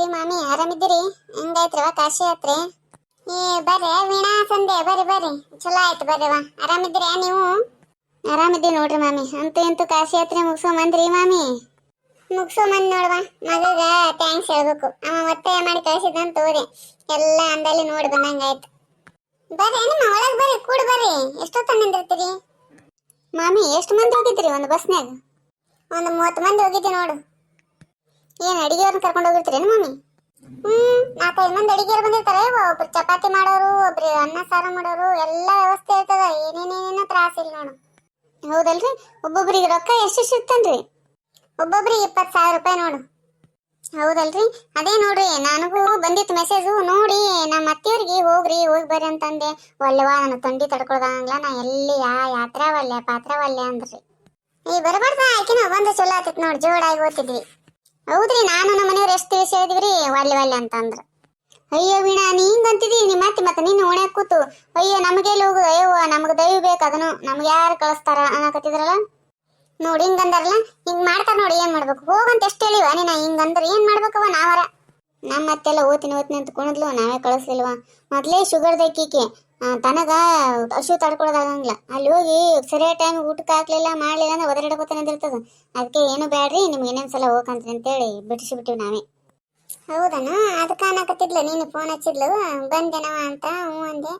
ಹೆಂಗದಿರಿ ಮಾಮಿ, ಆರಾಮಿದ್ದೀರಿ? ಹೆಂಗಾಯ್ತ್ರವ ಕಾಶಿ ಯಾತ್ರೆ? ಏ, ಬರ್ರಿ, ವೀಣಾ ಸಂದೆ ಬರ್ರಿ ಬರ್ರಿ. ಚಲೋ ಆಯ್ತು ಬರ್ರಿವ ಆರಾಮಿದ್ದೀರ ನೀವು? ಆರಾಮಿದ್ದೀವಿ ನೋಡ್ರಿ ಮಾಮಿ. ಅಂತೂ ಇಂತೂ ಕಾಶಿ ಯಾತ್ರೆ ಮುಗಿಸೋಮಂದ್ರಿ ಮಾಮಿ? ಮುಗಿಸೋಮಂದ್ ನೋಡುವ, ಮಗಗ ಥ್ಯಾಂಕ್ಸ್ ಹೇಳ್ಬೇಕು. ಅವ ಒತ್ತಾಯ ಮಾಡಿ ಕಳಿಸಿದಂತ ತೋರಿ ಎಲ್ಲ ಅಂದಲ್ಲಿ ನೋಡಿ ಬಂದಂಗಾಯ್ತು. ಬರ್ರಿ, ನಿಮ್ಮ ಒಳಗೆ ಬರ್ರಿ, ಕೂಡ ಬರ್ರಿ. ಎಷ್ಟೊತ್ತ ನಿಂದಿರ್ತೀರಿ? ಮಾಮಿ, ಎಷ್ಟು ಮಂದಿ ಹೋಗಿದ್ರಿ ಒಂದು ಬಸ್ನಾಗ ಒಂದು ಮೂವತ್ತು ಮಂದಿ ಹೋಗಿದ್ದೆ ನೋಡು. ಏನು ಅಡಿಗೆಯವ್ರನ್ನ ಕರ್ಕೊಂಡು ಹೋಗಿರ್ತೀರೇನು ಮಮ್ಮಿ ಹ್ಮ್, ನಾಲ್ಕೈದು ಮಂದಿ ಅಡಿಗೆಯವ್ರು ಬಂದಿರ್ತಾರೆ. ಒಬ್ರು ಚಪಾತಿ ಮಾಡೋರು, ಒಬ್ರು ಅನ್ನ ಸಾರು ಮಾಡೋರು, ಎಲ್ಲ ವ್ಯವಸ್ಥೆ ಇರ್ತದ. ಏನೇನೇನೇನೋ ತ್ರಾಸ ಇಲ್ಲ ನೋಡು. ಹೌದಲ್ರಿ? ಒಬ್ಬೊಬ್ರಿಗೆ ರೊಕ್ಕ ಎಷ್ಟು ಸಿಗ್ತನ್ರಿ ಒಬ್ಬೊಬ್ರಿಗೆ ಇಪ್ಪತ್ತು ಸಾವಿರ ರೂಪಾಯಿ ನೋಡು. ಹೌದಲ್ರಿ? ಅದೇ ನೋಡ್ರಿ, ನನಗೂ ಬಂದಿತ್ತು ಮೆಸೇಜು ನೋಡಿ, ನಮ್ಮ ಅತ್ತಿಯವ್ರಿಗೆ ಹೋಗ್ರಿ, ಹೋಗಿ ಬರ್ರಿ ಅಂತಂದೆ. ಒಳ್ಳೆವಾ ನನ್ನ ತಂಡಿ ತಡ್ಕೊಳ್ದಂಗಿಲ್ಲ ನಾ ಎಲ್ಲಿ ಯಾ ಯಾತ್ರಾ ಒಲ್ಲೆ ಪಾತ್ರ ಒಲ್ಲೆ ಅಂದ್ರಿ. ಈ ಬರಬಾರ್ದ? ಆಕಿನ ಬಂದು ಚಲೋ ಆತಿತ್ ನೋಡಿ ಜೋಡಾಗಿ ಓದ್ತಿದ್ವಿ. ಹೌದ್ರಿ, ನಾನು ನಮ್ಮ ಮನೆಯವ್ರು ಎಷ್ಟು ತಿಳಿಸಿ ಹೇಳಿದ್ವಿ ವಾಲಿ ವಾಲಿ ಅಂತ ಅಂದ್ರು ಅಯ್ಯೋ ವೀಣಾ ನೀ ಹಿಂಗ್ ಅಂತಿದಿ ನಿಮ್ಮ ಅತ್ತೆ ಮತ್ತೆ ನೀನು ಓಣ್ಯಾಗ ಕೂತು. ಅಯ್ಯೋ, ನಮಗೆ ಹೋಗು ಅಯ್ಯೋ ನಮಗೆ ದೈವ ಬೇಕು ಅದನ್ನು. ನಮ್ಗೆ ಯಾರು ಕಳಿಸ್ತಾರ ಅನ್ನಕತ್ತಿದ್ರಲ್ಲ? ನೋಡಿ ಹಿಂಗಂದಾರಲ್ಲ ಹಿಂಗ್ ಮಾಡ್ತಾರ ನೋಡಿ ಏನ್ ಮಾಡ್ಬೇಕು. ಹೋಗಂತ ಎಷ್ಟು ಹೇಳಿವ ನೀನ ಹಿಂಗಂದ್ರೆ ಏನ್ ಮಾಡ್ಬೇಕವ ನಾವರ? ನಮ್ಮ ಅತ್ತೆಲ್ಲ ಓದ್ತೀನಿ ಓದ್ತೀನಿ ಅಂತ ಕುಣಿದ್ಲು ನಾವೇ ಕಳಿಸ್ಲಿಲ್ವಾ? ಮೊದಲೇ ಶುಗರ್ ದಕ್ಕಿಕೆ ತನಗ ಹಸು ತಡ್ಕೊಳ್ಳೋದಾಗಂಗಿಲ್ಲ ಅಲ್ಲಿ ಹೋಗಿ ಸರಿಯಾದ ಟೈಮ್ ಊಟಕ್ಕೆ ಹಾಕ್ಲಿಲ್ಲ, ಮಾಡಲಿಲ್ಲ ಅಂದ್ರೆ ಒದರಾಡ್ಕೊತಾನೆ ಇರ್ತದ ಅದಕ್ಕೆ ಏನು ಬೇಡ್ರಿ ನಿಮ್ಗೆ ಇನ್ನೊಂದ್ಸಲ ಹೋಗಂತ್ರಿ ಅಂತೇಳಿ ಬಿಟ್ಟಿಸಿಬಿಟ್ಟಿವಿ ನಾವೇ. ಹೌದನ? ಅದಕ್ಕೆ ಅನ್ನಕತ್ತಿದ್ಲ ನೀನು ಫೋನ್ ಹಚ್ಚಿದ್ಲು? ಬಂದೆನವ ಅಂತ, ಹ್ಞೂ ಅಂದೆ.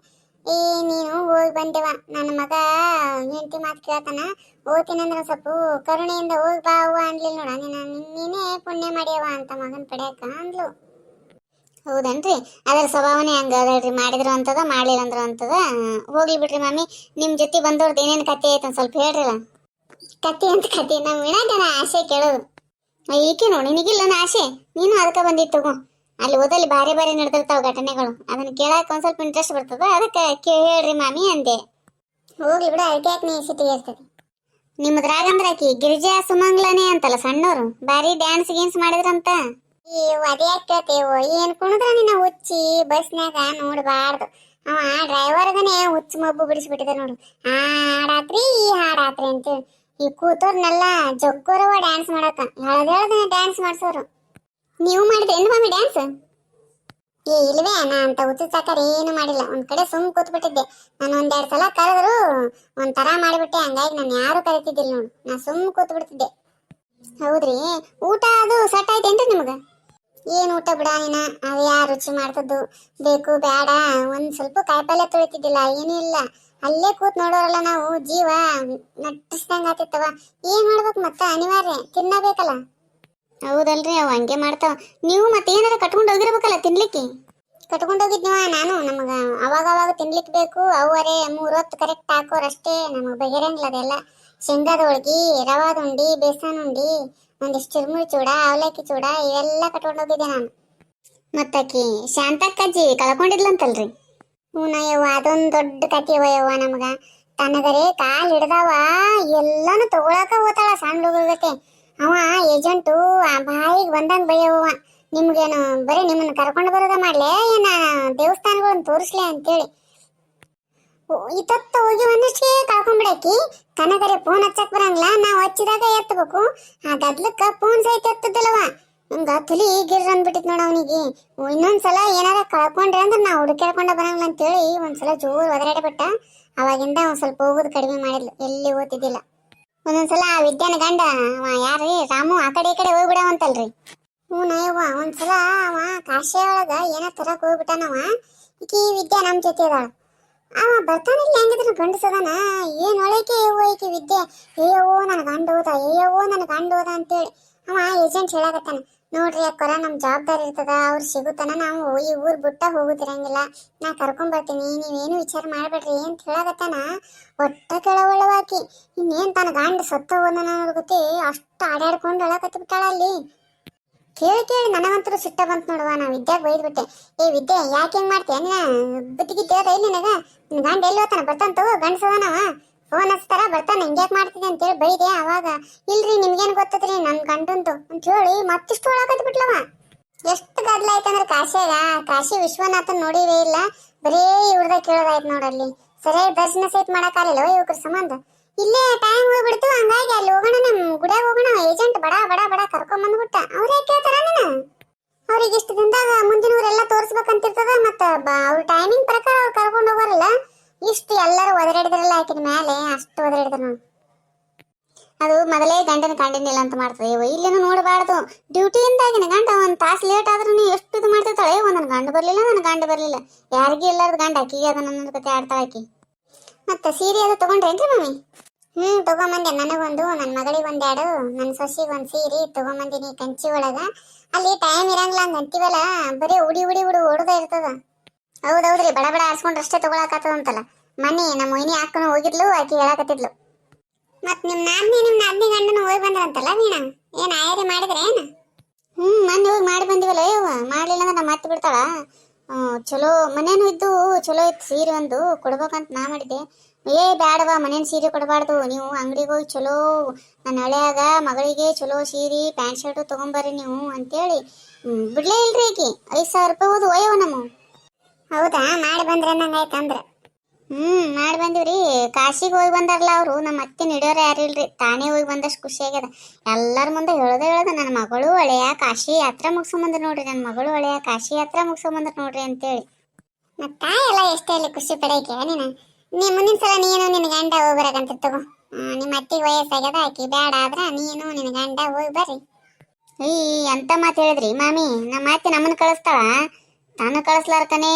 ಏ, ನೀನು ಹೋಗಿ ಬಂದೆವ ನನ್ನ ಮಗ ಹೆಂಡತಿ ಮಾತು ಕೇಳ್ತಾನ. ಓದ್ತೀನಂದ್ರೆ ಸ್ವಲ್ಪ ಕರುಣೆಯಿಂದ ಹೋಗಿ ಬಾ ಅವ್ವ ಅನ್ಲಿಲ್ಲ ನೋಡ. ನೀನು, ನೀನೇ ಪುಣ್ಯ ಮಾಡ್ಯವ ಅಂತ ಮಗನ ಪಡ್ಯಾಕ ಅಂದ್ಲು. ಹೌದನ್ರಿ? ಅದರ ಸ್ವಭಾವನೇ ಹಂಗ ಅದಲ್ರಿ ಮಾಡಿದ್ರು ಅಂತದ, ಮಾಡ್ಲಿಲ್ಲ ಅಂದ್ರ ಅಂತದ. ಹೋಗ್ಲಿ ಬಿಡ್ರಿ ಮಮ್ಮಿ ನಿಮ್ ಜೊತೆ ಬಂದವ್ರದ್ದು ಏನೇನು ಕತೆ ಐತೆ ಒಂದು ಸ್ವಲ್ಪ ಹೇಳ್ರಲ್ಲ? ಕತೆ ಅಂತ ಕತೆ ನಮ್ಮ ವಿನಾಟನ ಆಸೆ ಕೇಳೋದು. ಈಕೆ ನೋಡಿ, ನಿನಗಿಲ್ಲ ನನ್ನ ಆಸೆ? ನೀನು ಅದಕ್ಕೆ ಬಂದಿತ್ತು ಅಲ್ಲಿ ಓದಲ್ಲಿ ಬಾರಿ ಬಾರಿ ನಡೆದಿರ್ತಾವ ಘಟನೆಗಳು. ಅದನ್ನ ಕೇಳಕ್ಕೆ ಒಂದ್ ಸ್ವಲ್ಪ ಇಂಟ್ರೆಸ್ಟ್ ಬರ್ತದ, ಅದಕ್ಕೆ ಹೇಳ್ರಿ ಮಾಮಿ ಅಂದೆ. ಹೋಗ್ಲಿ ಬಿಡ, ಅದಕ್ಕೆ ಯಾಕೆ ನೀ ಸಿಟಿಗೆ ಇರ್ತದೆ ನಿಮ್ಮದ್ರಾಗ ಅಂದ್ರೆ ಆಕಿ ಗಿರಿಜಾ ಸುಮಂಗ್ಲನೇ ಅಂತಲ್ಲ ಸಣ್ಣವರು ಬಾರಿ ಡ್ಯಾನ್ಸ್ ಗೀನ್ಸ್ ಮಾಡಿದ್ರಂತ. ಈ ಅದೇ ಕೇಳ್ತೇವು ಏನ್ ಕುಣದ್ರ ನಿನ್ನ ಹುಚ್ಚಿ ಬಸ್ನಾಗ ನೋಡಬಾರ್ದು. ಅವ ಡ್ರೈವರ್ಗನೆ ಹುಚ್ಚು ಮಬ್ಬು ಬಿಡಿಸ್ಬಿಟ್ಟಿದ ನೋಡು. ಆ ಹಾಡಾತ್ರಿ, ಈ ಹಾಡಾತ್ರಿ ಅಂತೇಳಿ ಈ ಕೂತೋರ್ನೆಲ್ಲ ಜಗ್ಗೋರವ ಡ್ಯಾನ್ಸ್ ಮಾಡಕ. ಹೇಳ್ದೇಳ್ದನೆ ಡ್ಯಾನ್ಸ್ ಮಾಡ್ಸೋರು. ನೀವು ಮಾಡಿದ್ರೆ ಏನು ಮಮ್ಮಿ ಡ್ಯಾನ್ಸ್ ಏ ಇಲ್ವೇ, ನಾ ಅಂತ ಹುಚ್ಚಾಕರ್ ಏನು ಮಾಡಿಲ್ಲ. ಒಂದ್ ಕಡೆ ಸುಮ್ ಕೂತ್ಬಿಟ್ಟಿದ್ದೆ. ನಾನು ಒಂದೆರಡು ಸಲ ಕರೆದ್ರು ಒಂಥರ ಮಾಡಿಬಿಟ್ಟೆ. ಹಂಗಾಗಿ ನಾನು ಯಾರು ಕರಿತಿದ್ದಿಲ್ಲ ನೋಡು. ನಾ ಸುಮ್ ಕೂತ್ ಬಿಡ್ತಿದ್ದೆ ಹೌದ್ರಿ? ಊಟ ಅದು ಸೆಟ್ ಆಯ್ತೇನ್ರಿ ನಿಮಗ? ಏನ್ ಊಟ ಬಿಡ ನೀನ? ಅದು ಯಾರು ರುಚಿ ಮಾಡ್ತದ್ದು? ಬೇಕು ಬೇಡ ಒಂದ್ ಸ್ವಲ್ಪ ಕಾಯಿಪಲ್ಯ ತೊಳಿತಿದ್ದಿಲ್ಲ, ಏನೂ ಇಲ್ಲ. ಅಲ್ಲೇ ಕೂತ್ ನೋಡೋರಲ್ಲ ನಾವು, ಜೀವ ನಟ್ಟಿಸ್ದಂಗ ಆತಿತ್ತವ. ಏನ್ ಮಾಡ್ಬೇಕು ಮತ್ತ? ಅನಿವಾರ್ಯ, ತಿನ್ನಬೇಕಲ್ಲ. ಹೌದಲ್ರಿ, ಅವ ಹಂಗೆ ಮಾಡ್ತಾವ. ನೀವು ಮತ್ತೆ ಏನಾರ ಕಟ್ಕೊಂಡು ಹೋಗಿರ್ಬೇಕಲ್ಲ ತಿನ್ಲಿಕ್ಕೆ? ಕಟ್ಕೊಂಡು ಹೋಗಿದ್ನಿವ ನಾನು, ನಮಗ ಅವಾಗ ಅವಾಗ ತಿನ್ಲಿಕ್ಕೆ ಬೇಕು. ಅವರೇ ಮೂರ್ ಹೊತ್ತು ಕರೆಕ್ಟ್ ಹಾಕೋರಷ್ಟೇ ನಮಗ್ ಬಗೆರಂಗಿಲ್ಲ ಅದೆಲ್ಲ ಶೇಂಗಾದ ಹೋಳ್ಗಿ, ರವಾದ ಉಂಡಿ, ಬೇಸನ್ ಉಂಡಿ, ಒಂದಿಷ್ಟು ಚಿರುಮುರಿ ಚೂಡ, ಅವಲಕ್ಕಿ ಚೂಡ, ಇವೆಲ್ಲ ಕಟ್ಕೊಂಡು ಹೋಗಿದ್ದೆ ನಾನು. ಮತ್ತಾಕಿ ಶಾಂತಕ್ಕಜ್ಜಿ ಹ್ಞೂ ಯವ್ವ ಅದೊಂದು ದೊಡ್ಡ ಕತೆ ಯವ್ವ ನಮಗ. ತನಗರೆ ಕಾಲು ಹಿಡ್ದವ, ಎಲ್ಲಾನು ತಗೊಳಕ ಹೋತಾಳ ಸಣ್ಣ ಹುಡುಗಕ್ಕೆ ಅವ ಏಜೆಂಟು, ಆ ಬಾಯಿಗೆ ಬಂದಂಗ ಬೈಯವ್ವ. ನಿಮ್ಗೇನು, ಬರೀ ನಿಮ್ಮನ್ನ ಕರ್ಕೊಂಡು ಬರೋದ ಮಾಡಲೇ ಏನ ದೇವಸ್ಥಾನಗಳನ್ನ ತೋರಿಸ್ಲೆ ಅಂತೇಳಿ. ಇತ್ತತ್ತ ಹೋಗಿ ಒಂದಷ್ಟೇ ಕಳ್ಕೊಂಡ್ಬಿಡಕಿ ಕನಗರೆ ಫೋನ್ ಹಚ್ಚಕ್ ಬರಂಗಿಲ್ಲ, ನಾವ್ ಹಚ್ಚಿದಾಗ ಎತ್ತಬೇಕು ಆ ಗದ್ಲಕ್ಕ ಫೋನ್ ಸಹಿತ ಎತ್ತದಲ್ಲವ ಹಂಗ ತುಲಿ ಗಿರ್ ಅಂದ್ಬಿಟ್ಟಿತ್ ನೋಡ ಅವನಿಗೆ. ಇನ್ನೊಂದ್ಸಲ ಏನಾರ ಕಳ್ಕೊಂಡ್ರೆ ಅಂದ್ರೆ ನಾ ಹುಡುಕ್ಯಾಡ್ಕೊಂಡ ಬರಂಗಿಲ್ಲ ಅಂತೇಳಿ ಒಂದ್ಸಲ ಜೋರ್ ಒದರಾಡಿ ಬಿಟ್ಟ ಅವಾಗಿಂದ ಒಂದ್ ಸ್ವಲ್ಪ ಹೋಗೋದು ಕಡಿಮೆ ಮಾಡಿದ್ಲು, ಎಲ್ಲಿ ಓದ್ತಿದ್ದಿಲ್ಲ. ಒಂದೊಂದ್ಸಲ ಆ ವಿದ್ಯಾನ ಗಂಡ ಯಾರ್ರಿ, ರಾಮು ಆ ಕಡೆ ಈ ಕಡೆ ಹೋಗ್ಬಿಡವಂತಲ್ರಿ. ಹ್ಞೂ ನಯವ್ವ, ಒಂದ್ಸಲ ಅವ ಕಾಶಿ ಒಳಗ ಏನೋ ತರಕ್ ಹೋಗ್ಬಿಟ್ಟಾನವ. ಈಕಿ ವಿದ್ಯಾ ನಮ್ ಜೊತೆ ಅದಾಳ. ಅವ ಬರ್ತಾನಿಲ್ಲ ಹೆಂಗಿದ್ರು ಗಂಡಸದಾನ ಏನ್ ಒಳಕೆ ಯವ್ವ ಈಕಿ ವಿದ್ಯೆ. ಅಯ್ಯವ್ವೋ ನನ್ ಗಂಡ ಹೋದ ಅಯ್ಯೋ ನನ್ ಗಂಡ ಹೋದ ಅಂತೇಳಿ. ಅವ ಏಜೆಂಟ್ ಹೇಳಕತ್ತಾನ. ನೋಡ್ರಿ ಅಕ್ಕೋರ, ನಮ್ ಜವಾಬ್ದಾರಿ ಇರ್ತದ, ಅವ್ರು ಸಿಗುತ್ತಾನ ನಾವು ಈ ಊರ್ ಬಿಟ್ಟ ಹೋಗುದಿರಂಗಿಲ್ಲ. ನಾ ಕರ್ಕೊಂಡ್ ಬರ್ತೀನಿ, ನೀವೇನು ವಿಚಾರ ಮಾಡಬೇಡ್ರಿ ಅಂತ ಹೇಳಕತ್ತಾನ. ಒಟ್ಟ ಕೆಳವಳವಾಕಿ ಇನ್ನೇನ್ ತನ್ನ ಗಂಡ ಸತ್ತ ಹೋದನ ಗೊತ್ತಿ ಅಷ್ಟು ಆಡಾಡ್ಕೊಂಡು ಅಳಕತ್ತಿ ಬಿಟ್ಟಾಳ ಅಲ್ಲಿ. ಕೇಳಿ ಕೇಳಿ ನನಗಂತೂ ಸಿಟ್ಟ ಬಂತು ನೋಡುವ, ನಾ ವಿದ್ಯಾಗ ಬೈದ್ಬಿಟ್ಟೆ ಏ ವಿದ್ಯೆ, ಯಾಕೆ ಹೆಂಗ್ ಮಾಡ್ತೀಯ ನೀನ? ಬುದ್ಧಿಗಿದ್ದೆ ಇಲ್ಲಿ ನಿನಗ? ಗಂಡ ಎಲ್ಲಿ ಹೋತಾನ ಬರ್ತಾನ ತಗೋ ಗಂಡಸದನವ ಫೋನ್ ಹಚ್ತಾರ, ಬರ್ತಾನ. ಹಿಂಗ್ಯಾಕ್ ಮಾಡ್ತಿದ್ದೆ ಅಂತೇಳಿ ಬೈದೆ ಅವಾಗ. ಇಲ್ರಿ, ನಿಮ್ಗೇನ್ ಗೊತ್ತದ್ರಿ? ನನ್ ಗಂಡಂತು ಅಂತ ಹೇಳಿ ಮತ್ತಿಷ್ಟು ಒಳಗತ್ ಬಿಟ್ಲವ. ಎಷ್ಟು ಗದ್ಲ ಆಯ್ತಂದ್ರೆ ಕಾಶಿಯಾಗ ಕಾಶಿ ವಿಶ್ವನಾಥನ್ ನೋಡಿದೆ ಇಲ್ಲ. ಬರೇ ಇವ್ರದ ಕೇಳೋದಾಯ್ತು ನೋಡಲ್ಲಿ ಸರಿಯಾಗಿ ದರ್ಶನ ಸಹಿತ ಮಾಡಕ್ಕಾಗಲಿಲ್ಲ ಇವ್ರ ಸಂಬಂಧ. ಇಲ್ಲೇ ಟೈಮ್ ಹೋಗ್ಬಿಡ್ತು. ಹಂಗಾಗಿ ಅಲ್ಲಿ ಹೋಗೋಣ, ನಮ್ ಗುಡಿಯಾಗ ಹೋಗೋಣ. ಏಜೆಂಟ್ ಬಡ ಬಡ ಬಡ ಕರ್ಕೊಂಡ್ ಬಂದ್ಬಿಟ್ಟ ಅವ್ರೇ ಕೇಳ್ತಾರ ನೀನು ಅವ್ರಿಗೆ ಇಷ್ಟು ದಿನದಾಗ ಮುಂದಿನ ಊರೆಲ್ಲ ತೋರಿಸ್ಬೇಕಂತಿರ್ತದ, ಮತ್ತ ಅವ್ರ ಟೈಮಿಂಗ್ ಪ್ರಕಾರ ಅವ್ರು ಕರ್ಕೊಂಡು ಹೋಗೋರಲ್ಲ. ಇಷ್ಟು ಎಲ್ಲರೂ ಒದರಾಡಿದ್ರಲ್ಲ ಆಕಿನ ಮೇಲೆ ಅಷ್ಟು ಒದರಾಡಿದ್ರು ಅದು ಮೊದಲೇ ಗಂಡನ ಕಂಡಿನಿಲ್ಲ ಅಂತ ಮಾಡ್ತದೆ. ಇವ ಇಲ್ಲೇನು ನೋಡಬಾರ್ದು. ಡ್ಯೂಟಿಯಿಂದಾಗಿನ ಗಂಡ ಒಂದು ತಾಸು ಲೇಟ್ ಆದ್ರೂ ಎಷ್ಟು ಇದು ಮಾಡ್ತಿರ್ತಾಳೆ? ನನ್ನ ಗಂಡ ಬರಲಿಲ್ಲ ನನ್ನ ಗಂಡ ಬರಲಿಲ್ಲ. ಯಾರಿಗೂ ಇಲ್ಲಾರ್ದು ಗಂಡ ಆಕಿಗೆ ಅದ ನನ್ನ ಕತೆ ಆಡ್ತಾಳೆ ಆಕಿ. ಮತ್ತೆ ಸೀರೆ ಅದು ತಗೊಂಡ್ರೇನ್ರಿ ಮಮ್ಮಿ? ಹ್ಞೂ ತಗೊಂಬಂದೆ. ನನಗೊಂದು ನನ್ನ ಮಗಳಿಗೆ ಎರಡು ನನ್ನ ಸೊಸಿಗೆ ಒಂದು ಸೀರೆ ತಗೊಂಬಂದಿನಿ ಕಂಚಿ ಒಳಗ. ಅಲ್ಲಿ ಟೈಮ್ ಇರಂಗಿಲ್ಲ ಅಂತ ಅಂತೀವಲ್ಲ, ಬರೀ ಉಡಿ ಉಡಿ ಉಡಿ ಓಡೋದೇ ಇರ್ತದ. ಹೌದೌದ್ರಿ, ಬಡ ಬಡ ಆಡ್ಸ್ಕೊಂಡ್ರೆ ಅಷ್ಟೇ ತಗೊಳಕತ್ತದಂತಲ್ಲ ಮನೆ ನಮ್ಮ ಮೊಯ್ನಿ ಹಾಕೊಂಡು ಹೋಗಿದ್ಲು, ಆಕಿ ಹೇಳಕತ್ತಿದ್ಲು. ಮತ್ ನಿಮ್ ನಾದ್ನಿ ನಿಮ್ ನಾದ್ನಿ ಗಂಡನ ಹೋಗಿ ಬಂದ್ರಂತಲ್ಲ ವೀಣಾ? ಏನ್ ಆಯರಿ ಮಾಡಿದ್ರೆ ಏನ? ಹ್ಮ್, ಮೊನ್ನೆ ಹೋಗಿ ಮಾಡಿ ಬಂದಿವಲ್ಲ ಯವ್ವ ಮಾಡ್ಲಿಲ್ಲ ಅಂದ್ರೆ ಮತ್ತೆ ಬಿಡ್ತಾಳ? ಚಲೋ, ಮನೇನು ಇದ್ದು ಚಲೋ ಇತ್ತು ಸೀರೆ ಒಂದು, ಕೊಡ್ಬೇಕಂತ ನಾ ಮಾಡಿದ್ದೆ. ಏ ಬ್ಯಾಡವಾ ಮನೇನ್ ಸೀರೆ ಕೊಡಬಾರ್ದು. ನೀವು ಅಂಗಡಿಗೆ ಹೋಗಿ ಚಲೋ ನನ್ನ ಹಳೆಯಾಗ ಮಗಳಿಗೆ ಚಲೋ ಸೀರೆ ಪ್ಯಾಂಟ್ ಶರ್ಟು ತಗೊಂಬರ್ರಿ ನೀವು ಅಂತೇಳಿ. ಬಿಡ್ಲೇ ಇಲ್ರಿ ಆಕಿ. ಐದ್ ಸಾವಿರ ರೂಪಾಯಿ ಓದು ಒಯ್ಯವ ನಮ್ಮ. ಹೌದಾ? ಮಾಡಿ ಬಂದ್ರೆ ನಂಗಾಯ್ತು ಅಂದ್ರೆ. ಹ್ಮ್ ಮಾಡಿ ಬಂದಿವ್ರಿ. ಕಾಶಿಗೆ ಹೋಗಿ ಬಂದಾರಲ್ಲ ಅವರು. ನಮ್ಮ ಅತ್ತೆ ಹಿಡಿಯೋರು ಯಾರು ಇಲ್ರಿ? ತಾನೇ ಹೋಗಿ ಬಂದಷ್ಟು ಖುಷಿ ಆಗ್ಯದ. ಎಲ್ಲರ ಮುಂದೆ ಹೇಳ್ದೆ ಹೇಳ್ದೆ ನನ್ನ ಮಗಳು ಒಳೆಯ ಕಾಶಿ ಯಾತ್ರಾ ಮುಗಿಸ್ಕೊಂಬಂದ್ರ ನೋಡ್ರಿ. ನನ್ನ ಮಗಳು ಒಳೆಯ ಕಾಶಿ ಯಾತ್ರಾ ಮುಗಿಸ್ಕೊಂಬಂದ್ರ ನೋಡ್ರಿ ಅಂತೇಳಿ. ಮತ್ತೆ ಎಲ್ಲ ಎಷ್ಟೇ ಅಲ್ಲಿ ಖುಷಿ ಪಡೋಕೆ ನೀನು? ನೀ ಮುಂದಿನ ಸಲ ನೀನು ನಿನ್ನ ಗಂಡ ಹೋಗಿ ಬರಕಂತ ತಗೋ ನಿಮ್ಮ ಅತ್ತಿಗೆ ವಯಸ್ಸಾಗ್ಯದ, ಆಕಿ ಬೇಡ ಆದ್ರ ನೀನು ನಿನ್ನ ಗಂಡ ಹೋಗಿ ಬರ್ರಿ. ಈ ಅಂತ ಮಾತು ಹೇಳಿದ್ರಿ? ಮಾಮಿ, ನಮ್ಮ ಅತ್ತೆ ನಮ್ಮನ್ನ ಕಳಿಸ್ತಾಳ? ತಾನು ಕಳಿಸ್ಲಾರ್ಕನೇ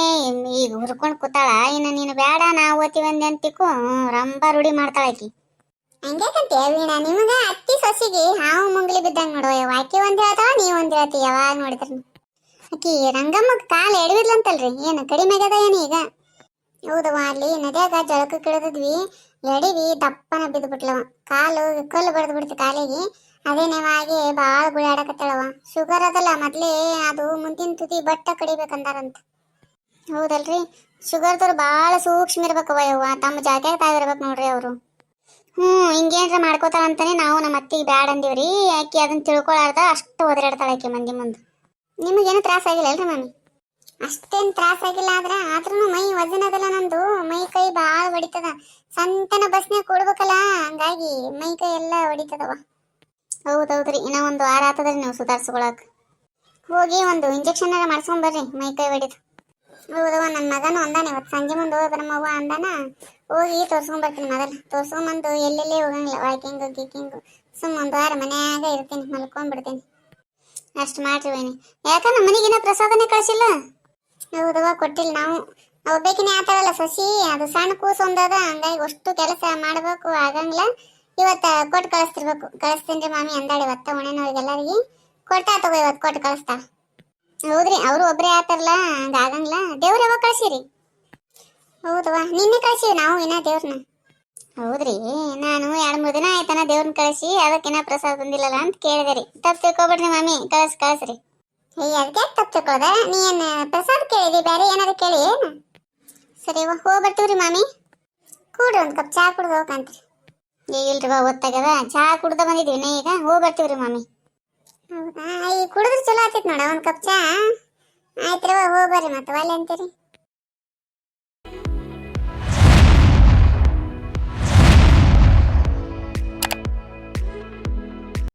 ಈಗ ಹುರ್ಕೊಂಡು ಕೂತಾಳ. ಇನ್ನು ನೀನು ಬೇಡ ನಾ ಓದ್ತೀವಿ ಅಂದೆ ಅಂತಿಕ್ಕು. ರಂಬ ರೂಢಿ ಮಾಡ್ತಾಳ ಆಕಿ. ಹಂಗ್ಯಾಕಂತೆ ವೀಣಾ, ನಿಮಗ ಅತ್ತಿ ಸೊಸಿಗೆ ಹಾವು ಮುಂಗ್ಲಿ ಬಿದ್ದಂಗೆ ನೋಡುವ ಆಕಿ ಒಂದ್ ಹೇಳ್ತಾವ ನೀ ಒಂದ್ ಹೇಳ್ತಿ ಯಾವಾಗ ನೋಡಿದ್ರಿ ಆಕಿ ರಂಗಮ್ಮಗ್ ಕಾಲ್ ಎಡವಿದ್ಲಂತಲ್ರಿ ಏನು ಕಡಿಮೆ ಆಗ್ಯದ ಏನು ಈಗ? ಹೌದವ್ವ ಅಲ್ಲಿ ನದಿಯಾಗ ಜಳಕಕ್ಕೆ ಇಳಿದಿದ್ವಿ ಎಡಿವಿ, ದಪ್ಪನ ಬಿದ್ದು ಬಿಟ್ಲವ ಕಾಲು, ಕಲ್ಲು ಬಡ್ದು ಬಿಡ್ತು ಕಾಲಿಗೆ. ಅದೇನೇವಾಗಿ ಭಾಳ ಗುಳಾಡಕತ್ತಳವ ಶುಗರ್ ಅದಲ್ಲ, ಮೊದಲೇ ಅದು ಮುಂದಿನ ತುದಿ ಬಟ್ಟ ಕಡಿಬೇಕಂದಾರಂತ. ಹೌದಲ್ರಿ? ಶುಗರ್ದವ್ರು ಭಾಳ ಸೂಕ್ಷ್ಮ ಇರ್ಬೇಕವ ಯವ್ವ. ತಮ್ಮ ಜಾಗ್ಯಾಗ ತಾವಿರ್ಬೇಕು ನೋಡ್ರಿ ಅವರು. ಹ್ಞೂ, ಹಿಂಗೇನ್ರ ಮಾಡ್ಕೋತಾರ ಅಂತಾನೆ ನಾವು ನಮ್ಮ ಅತ್ತಿಗೆ ಬ್ಯಾಡ ಅಂದಿವ್ರಿ. ಯಾಕೆ ಅದನ್ನ ತಿಳ್ಕೊಳಾರ್ದ ಅಷ್ಟು ಒದರಾಡ್ತಾಳೆ ಆಕೆ ಮಂದಿ ಮುಂದೆ. ನಿಮಗೇನು ತ್ರಾಸ ಆಗಿಲ್ಲ ಅಲ್ರಿ ಮಮ್ಮಿ ಅಷ್ಟೇನ್ ತ್ರಾಸ ಆಗಿಲ್ಲ ಆದ್ರ ಆದ್ರೂ ಮೈ ವಜನ ಅದಲ್ಲ ನಂದು. ಮೈ ಕೈ ಬಾಳ ಹೊಡಿತದ. ಸಂತನ ಬಸ್ನಾಗ ಕೊಡ್ಬೇಕಲ್ಲ, ಹಂಗಾಗಿ ಮೈ ಕೈ ಎಲ್ಲ ಹೊಡಿತದವ ಹೌದೌದ್ರಿ, ಇನ್ನ ಒಂದು ವಾರ ಆತದ್ರಿ ನೀವು ಸುಧಾರಿಸ್ಕೊಳಕ್. ಹೋಗಿ ಒಂದು ಇಂಜೆಕ್ಷನ್ ಮಾಡ್ಸ್ಕೊಂಡ್ ಬರ್ರಿ, ಮೈ ಕೈ ಹೊಡಿತು ಹೌದವ ನನ್ನ ಮಗನು ಅಂದಾನೆ ಇವತ್ತು ಸಂಜೆ ಮುಂದೆ ಹೋಗಿ ಬರಮ್ಮವ್ವ ಅಂದಾನ, ಹೋಗಿ ತೋರ್ಸ್ಕೊಂಡ್ ಬರ್ತೀನಿ ಮೊದಲು ತೋರ್ಸ್ಕೊಂಬಂದು ಎಲ್ಲೆಲ್ಲಿ ಹೋಗಂಗಿಲ್ಲ ವಾಕಿಂಗು ಗೀಕಿಂಗ್ ಸುಮ್ಮ ಒಂದು ವಾರ ಮನ್ಯಾಗ ಇರ್ತೀನಿ, ಮಲ್ಕೊಂಡ್ಬಿಡ್ತೀನಿ. ಅಷ್ಟು ಮಾಡ್ರಿ ಯಾಕಂದ್ರೆ ಯಾಕ ನಮ್ಮ ಮನೆಗಿನ ಪ್ರಸಾದನೇ ಕಳಿಸಿಲ್ಲ. ಹೌದವ ಕೊಟ್ಟಿಲ್ಲ ನಾವು. ಒಬ್ಬೇಕಿನೇ ಆತಾವಲ್ಲ ಸಸಿ, ಅದು ಸಣ್ಣ ಕೂಸು ಒಂದದ ಹಂಗಾಗಿ ಅಷ್ಟು ಕೆಲಸ ಮಾಡಬೇಕು, ಆಗಂಗಿಲ್ಲ. ಇವತ್ತು ಕೊಟ್ಟು ಕಳಿಸ್ತಿರ್ಬೇಕು. ಕಳಿಸ್ತೀನಿ ಮಾಮಿ ಅಂದಾಳೆ ಇವತ್ತ ಒಣೆನವ್ರಿಗೆ ಎಲ್ಲರಿಗೆ ಕೊಡ್ತಾ ತಗೋ ಇವತ್ತು ಕೊಟ್ಟು ಕಳಿಸ್ತಾ. ಹೌದ್ರಿ, ಅವರು ಒಬ್ಬರೇ ಆತಾರಲ್ಲ, ಹಂಗ ಆಗಂಗಿಲ್ಲ. ದೇವ್ರ ಯಾವಾಗ ಕಳಿಸಿರಿ? ಹೌದವ್ವ, ನಿನ್ನೆ ಕಳಿಸಿವಿ ನಾವು ಇನ್ನ ದೇವ್ರನ್ನ ಹೌದ್ರಿ, ನಾನು ಎರಡು ಮೂರು ದಿನ ಆಯ್ತನ ದೇವ್ರನ್ನ ಕಳಿಸಿ ಅದಕ್ಕಿನ್ನ ಪ್ರಸಾದ ಬಂದಿಲ್ಲಲ್ಲ ಅಂತ ಕೇಳಿದೆ ರೀ. ತಪ್ಪು ತಿಳ್ಕೊಬಿಡ್ರಿ ಮಾಮಿ, ಕಳಿಸ್, ಕಳ್ಸ್ರಿ. ಏಯ್ ಅದಕ್ಕೆ ತಪ್ಪು ನೀ ಏನು ಪ್ರಸಾದ ಕೇಳಿದಿ? ಬೇರೆ ಏನಾದ್ರು ಕೇಳಿ, ಏನು? ಸರಿ ಹೋಗಿ ಬರ್ತೀವ್ರಿ ಮಾಮಿ. ಕೂಡ್ರಿ ಒಂದು ಕಪ್ ಚಾ ಕುಡ್ದು ಹೋಗಂತ್ರಿ ಇಲ್ರಿ ಬಾ ಒತ್ತಾಗದ ಚಾ ಕುಡ್ದ ಬಂದಿದ್ವಿ ನಾ ಈಗ. ಹೋಗಿ ಬರ್ತೀವ್ರಿ ಮಾಮಿ. ಹೌದಾ? ಈ ಕುಡಿದ್ರೆ ಚಲೋ ಆತೈತಿ ನೋಡ, ಒಂದು ಕಪ್ ಚಾ. ಆಯ್ತು ರೀ ಹೋಗಿ ಬರ್ರಿ ಮತ್ತೆ ಒಲ್ಲೆ ಅಂತೀರಿ.